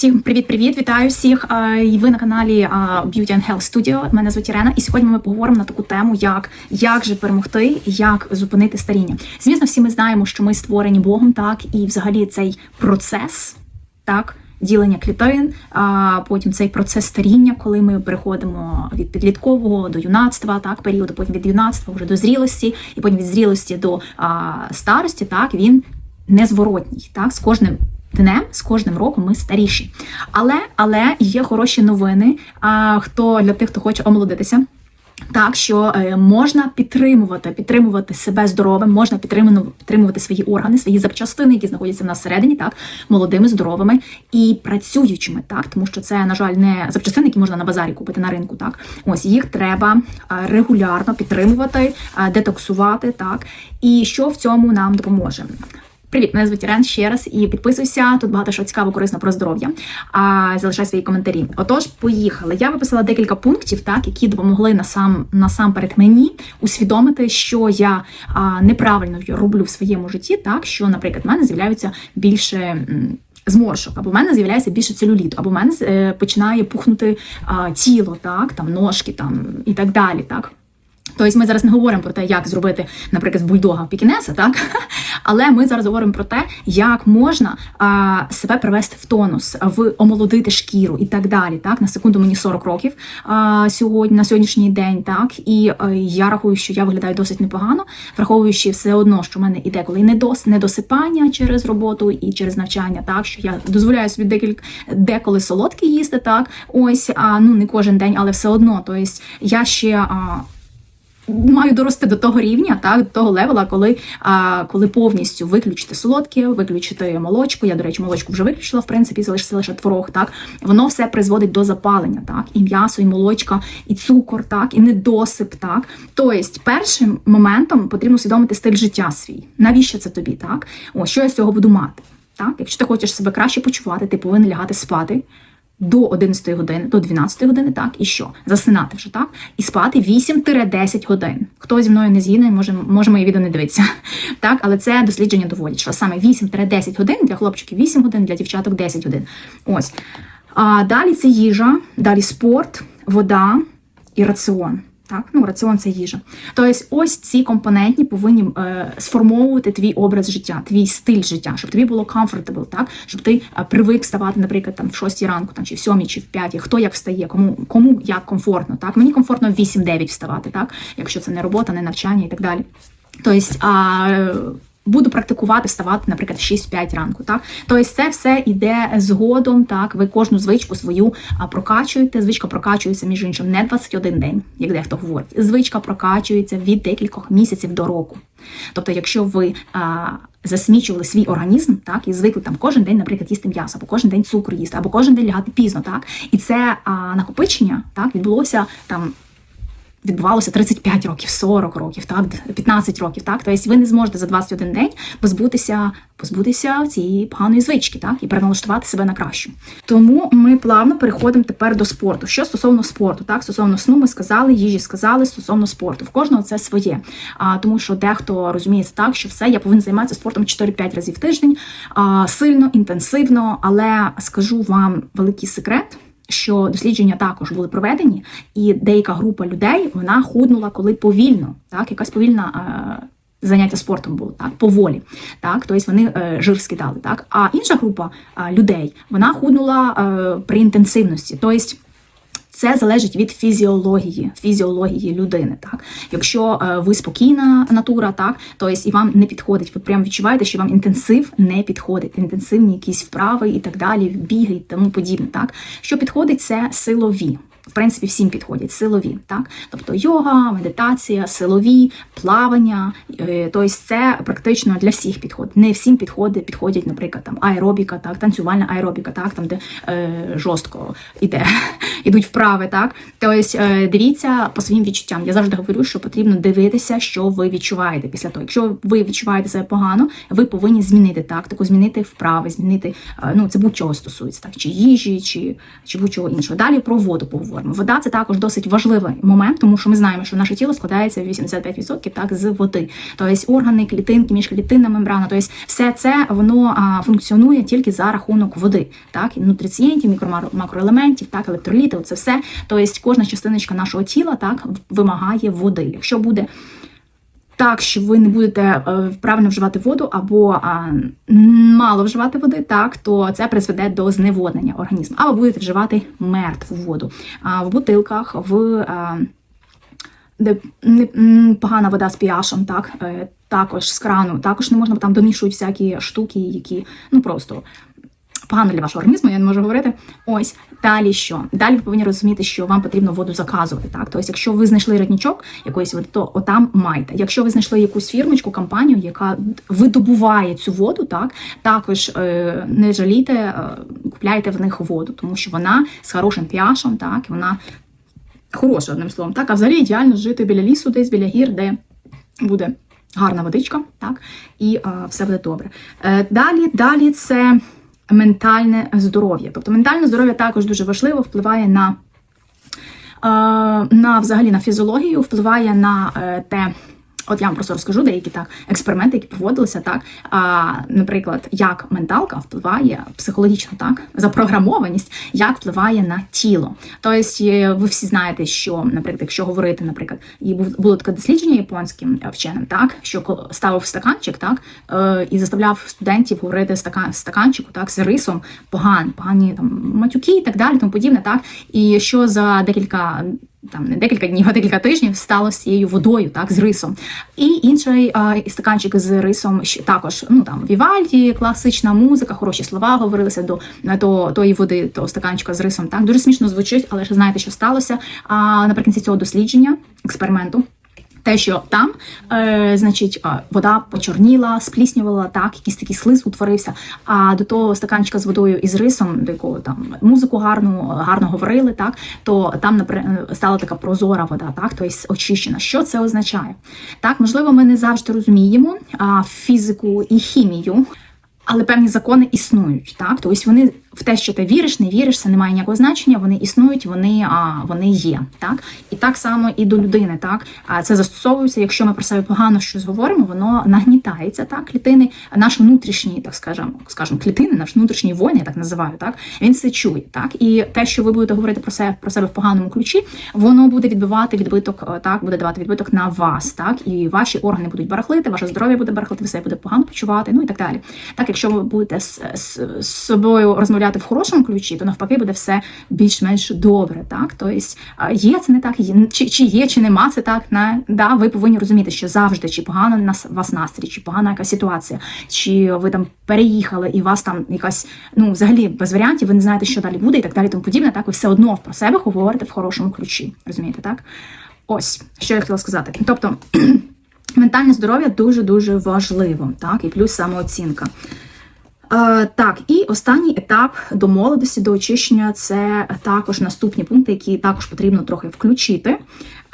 Всім привіт-привіт! Вітаю всіх! Ви на каналі Beauty and Health Studio. Мене звуть Ірена, і сьогодні ми поговоримо на таку тему, як, як же перемогти, як зупинити старіння. Звісно, всі ми знаємо, що ми створені Богом, так, і взагалі цей процес, так. Ділення клітин, а потім цей процес старіння, коли ми переходимо від підліткового до юнацтва, так періоду, потім від юнацтва вже до зрілості, і потім від зрілості до а, старості, так він незворотній. Так, з кожним днем, з кожним роком ми старіші. Але але є хороші новини. А хто для тих, хто хоче омолодитися. Так, що е, можна підтримувати, підтримувати себе здоровим, можна підтримувати, свої органи, свої запчастини, які знаходяться в нас всередині, так, молодими, здоровими і працюючими, так, тому що це, на жаль, не запчастини, які можна на базарі купити на ринку. Так, ось їх треба регулярно підтримувати, детоксувати, так, і що в цьому нам допоможе. Привіт, мене звуть Ірен ще раз і підписуйся. Тут багато що цікаво, корисно про здоров'я. А залишай свої коментарі. Отож, поїхали. Я виписала декілька пунктів, так які допомогли насам насамперед мені усвідомити, що я а, неправильно роблю в своєму житті, так що, наприклад, в мене з'являються більше. Зморшок, або в мене з'являється більше целюліту, або в мене е, починає пухнути а, тіло, так, там ножки там і так далі. так. Тобто ми зараз не говоримо про те, як зробити, наприклад, бульдога пікінеса, так? Але ми зараз говоримо про те, як можна а, себе привести в тонус, в омолодити шкіру і так далі. Так, на секунду мені 40 років а, сьогодні, на сьогоднішній день, так і а, я рахую, що я виглядаю досить непогано, враховуючи все одно, що в мене іде коли недос, недосипання через роботу і через навчання, так що я дозволяю собі декілька деколи солодкі їсти, так ось а ну не кожен день, але все одно. Тобто я ще. А, Маю дорости до того рівня, так, до того левела, коли а, коли повністю виключити солодке, виключити молочку. Я, до речі, молочку вже виключила, в принципі, залишиться лише творог. Так воно все призводить до запалення, так, і м'ясо, і молочка, і цукор, так, і недосип. Так, тобто, першим моментом потрібно усвідомити стиль життя свій. Навіщо це тобі? Так, о, що я з цього буду мати? Так, якщо ти хочеш себе краще почувати, ти повинен лягати спати до 11 години, до 12 години, так, і що? Засинати вже, так? І спати 8-10 годин. Хто зі мною не згідний, може, може моє відео не дивитися. Так, але це дослідження доводить, що саме 8-10 годин для хлопчиків 8 годин, для дівчаток 10 годин. Ось. А далі це їжа, далі спорт, вода і раціон. Так, ну раціон це їжа. Тобто, ось ці компонентні повинні е, сформовувати твій образ життя, твій стиль життя, щоб тобі було comfortable, так, щоб ти е, привик вставати, наприклад, там в 6 ранку, там чи в 7, чи в 5, хто як встає, кому кому як комфортно. Так, мені комфортно в 8-9 вставати, так, якщо це не робота, не навчання і так далі. Тобто, а, Буду практикувати вставати, наприклад, в 6-5 ранку. Так, тобто це все йде згодом. Так, ви кожну звичку свою прокачуєте. Звичка прокачується між іншим не 21 день, як дехто говорить. Звичка прокачується від декількох місяців до року. Тобто, якщо ви а, засмічували свій організм, так і звикли там кожен день, наприклад, їсти м'ясо, або кожен день цукру їсти, або кожен день лягати пізно, так і це а, накопичення так відбулося там відбувалося 35 років, 40 років, так, 15 років, так. Тобто ви не зможете за 21 день позбутися позбутися цієї поганої звички, так, і переналаштувати себе на кращу. Тому ми плавно переходимо тепер до спорту. Що стосовно спорту, так, стосовно сну, ми сказали, їжі сказали, стосовно спорту. В кожного це своє. А, Тому що дехто розуміє так, що все, я повинен займатися спортом 4-5 разів в тиждень, а, сильно, інтенсивно, але скажу вам великий секрет що дослідження також були проведені, і деяка група людей вона худнула коли повільно, так, якась повільна. Е, Заняття спортом було так поволі, так тобто вони е, жир скидали. Так а інша група е, людей вона худнула е, при інтенсивності. Тобто це залежить від фізіології, фізіології людини. Так, якщо е, ви спокійна натура, так то і вам не підходить. Ви прямо відчуваєте, що вам інтенсив не підходить, інтенсивні якісь вправи і так далі, біги і тому подібне. Так, що підходить, це силові в принципі всім підходять силові, так? Тобто йога, медитація, силові, плавання. Тобто це практично для всіх підходить. Не всім підходить, підходять, наприклад, там аеробіка, так, танцювальна аеробіка, так, там, де е, жорстко іде, ідуть вправи. так. Тобто е, дивіться по своїм відчуттям. Я завжди говорю, що потрібно дивитися, що ви відчуваєте після того. Якщо ви відчуваєте себе погано, ви повинні змінити тактику, змінити вправи, змінити, е, ну це будь-чого стосується, так, чи їжі, чи, чи будь-чого іншого. Далі про воду поговоримо. Вода це також досить важливий момент, тому що ми знаємо, що наше тіло складається 85% так з води. Тобто органи, клітинки, міжклітинна мембрана, тобто все це воно а, функціонує тільки за рахунок води, так і нутрицієнтів, мікро-макроелементів, так електроліти, це все. Тобто кожна частиночка нашого тіла так вимагає води. Якщо буде так, що ви не будете е, правильно вживати воду або а, мало вживати води, так то це призведе до зневоднення організму. Або будете вживати мертву воду а, в бутилках, в а, де не, погана вода з піашем, так е, також з крану, також не можна там домішують всякі штуки, які ну просто. Погано для вашого організму, я не можу говорити. Ось далі що? Далі ви повинні розуміти, що вам потрібно воду заказувати. Так, тобто, якщо ви знайшли родничок якоїсь води, то отам майте. Якщо ви знайшли якусь фірмочку, компанію, яка видобуває цю воду, так також е, не жалійте, е, купляйте в них воду, тому що вона з хорошим п'яшем, так і вона хороша, одним словом. Так, а взагалі ідеально жити біля лісу, десь біля гір, де буде гарна водичка, так, і е, все буде добре. Е, далі, далі це ментальне здоров'я. Тобто ментальне здоров'я також дуже важливо, впливає на, е, на взагалі на фізіологію, впливає на е, те. От я вам просто розкажу деякі так експерименти, які проводилися так. А, Наприклад, як менталка впливає психологічно, так запрограмованість, як впливає на тіло. Тобто, е, ви всі знаєте, що, наприклад, якщо говорити, наприклад, і було таке дослідження японським вченим, так що ставив стаканчик, так е, і заставляв студентів говорити стакан стаканчику, так з рисом, поган, погані там матюки і так далі, тому подібне, так і що за декілька там не декілька днів, а декілька тижнів стало з цією водою, так, з рисом. І інший а, стаканчик з рисом також ну там Вівальді, класична музика, хороші слова говорилися до, до тої води, того стаканчика з рисом. Так дуже смішно звучить, але ж знаєте, що сталося. А наприкінці цього дослідження, експерименту. Те, що там, е, значить, вода почорніла, спліснювала, так, якийсь такий слиз утворився. А до того стаканчика з водою і з рисом, до якого там музику гарну, гарно говорили, так, то там стала така прозора вода, так, тобто очищена. Що це означає? Так, можливо, ми не завжди розуміємо а, фізику і хімію. Але певні закони існують, так тобто вони в те, що ти віриш, не віриш, це не має ніякого значення. Вони існують, вони а, вони є. Так і так само і до людини. Так а це застосовується. Якщо ми про себе погано щось говоримо, воно нагнітається. Так, клітини, наш внутрішній, так скажемо, скажімо, клітини, наш внутрішній воїн, я так називаю. Так він це чує. Так, і те, що ви будете говорити про себе про себе в поганому ключі, воно буде відбивати відбиток, так буде давати відбиток на вас. Так, і ваші органи будуть барахлити, ваше здоров'я буде барахлити, все буде погано почувати. Ну і так далі. Так, якщо ви будете з, з, з собою розмовляти в хорошому ключі, то навпаки буде все більш-менш добре. Так, тобто є це не так, чи, чи є, чи нема це так. Не да, ви повинні розуміти, що завжди чи погано на вас настрій, чи погана якась ситуація, чи ви там переїхали, і вас там якась ну взагалі без варіантів, ви не знаєте, що далі буде, і так далі. Тому подібне. Так, ви все одно про себе говорите в хорошому ключі. Розумієте, так? Ось що я хотіла сказати. Тобто. Ментальне здоров'я дуже дуже важливо, так і плюс самооцінка. Е, так, і останній етап до молодості, до очищення це також наступні пункти, які також потрібно трохи включити.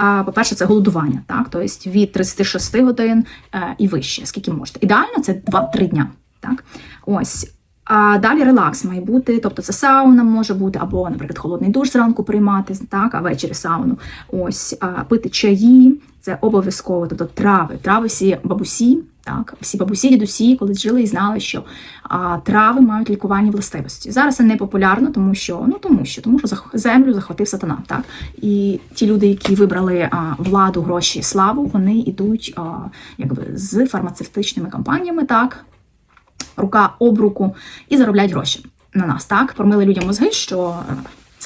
Е, по-перше, це голодування, так, тобто від 36 годин е, і вище, скільки можете. Ідеально це 2-3 дня. Так, ось. А далі релакс має бути, тобто це сауна може бути, або, наприклад, холодний душ зранку приймати, так, а ввечері сауну. Ось а, пити чаї, це обов'язково, тобто трави, трави всі бабусі. Так, всі бабусі, дідусі, колись жили і знали, що а, трави мають лікувальні властивості. Зараз це не популярно, тому що ну тому що тому що землю захватив сатана. Так і ті люди, які вибрали а, владу, гроші, славу, вони йдуть а, якби з фармацевтичними компаніями, так рука об руку і заробляють гроші на нас. Так, промили людям мозги, що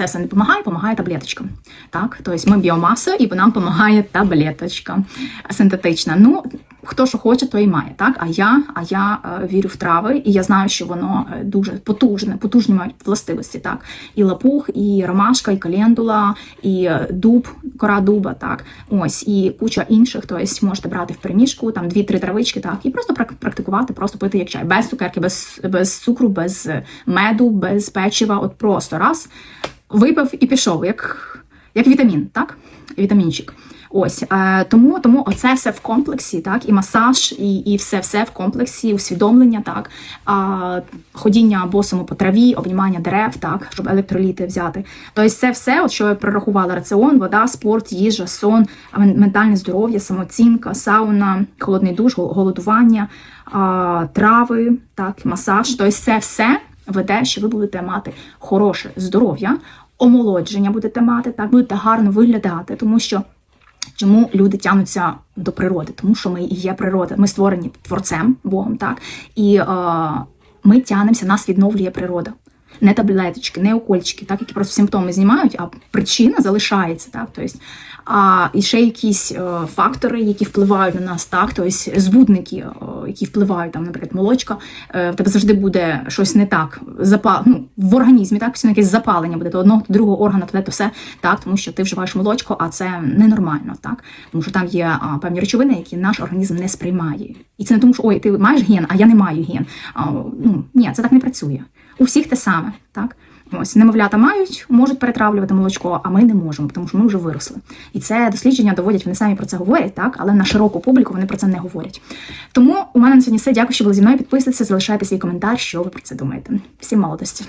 це все не допомагає, допомагає таблеточка. Так, тобто ми біомаса, і нам допомагає таблеточка синтетична. Ну хто що хоче, то і має. Так, а я а я е, вірю в трави, і я знаю, що воно е, дуже потужне, потужні мають властивості. Так, і лапух, і ромашка, і календула, і е, дуб, кора дуба. Так, ось і куча інших. Тобто можете брати в приміжку, там дві-три травички, так, і просто практикувати, просто пити як чай, без цукерки, без, без цукру, без меду, без печива. От просто раз випив і пішов, як як вітамін, так? Вітамінчик. Ось е, тому, тому оце все в комплексі, так, і масаж, і, і все, все в комплексі, усвідомлення, так, а, ходіння босому по траві, обнімання дерев, так, щоб електроліти взяти. Тобто це все, от що я прорахувала: раціон, вода, спорт, їжа, сон, ментальне здоров'я, самооцінка, сауна, холодний душ, голодування, а, трави, так, масаж. Тобто це все веде, що ви будете мати хороше здоров'я, омолодження будете мати, так, будете гарно виглядати, тому що. Чому люди тягнуться до природи? Тому що ми і є природа. Ми створені творцем Богом, так і е, ми тягнемося, нас відновлює природа. Не таблеточки, не укольчики, так які просто симптоми знімають, а причина залишається, так. Тобто, а і ще якісь е, фактори, які впливають на нас, так, тобто збудники, е, які впливають там, наприклад, молочка, е, в тебе завжди буде щось не так, запал, ну, в організмі, так, постійно якесь запалення буде до одного, до другого органу, то то все, так, тому що ти вживаєш молочко, а це ненормально, так, тому що там є а, певні речовини, які наш організм не сприймає. І це не тому, що ой, ти маєш ген, а я не маю ген. А, ну, ні, це так не працює. У всіх те саме, так. Ось немовлята мають, можуть перетравлювати молочко, а ми не можемо, тому що ми вже виросли. І це дослідження доводять, вони самі про це говорять, так, але на широку публіку вони про це не говорять. Тому у мене на сьогодні все. Дякую, що були зі мною. Підписуйтесь, залишайте свій коментар, що ви про це думаєте. Всім молодості.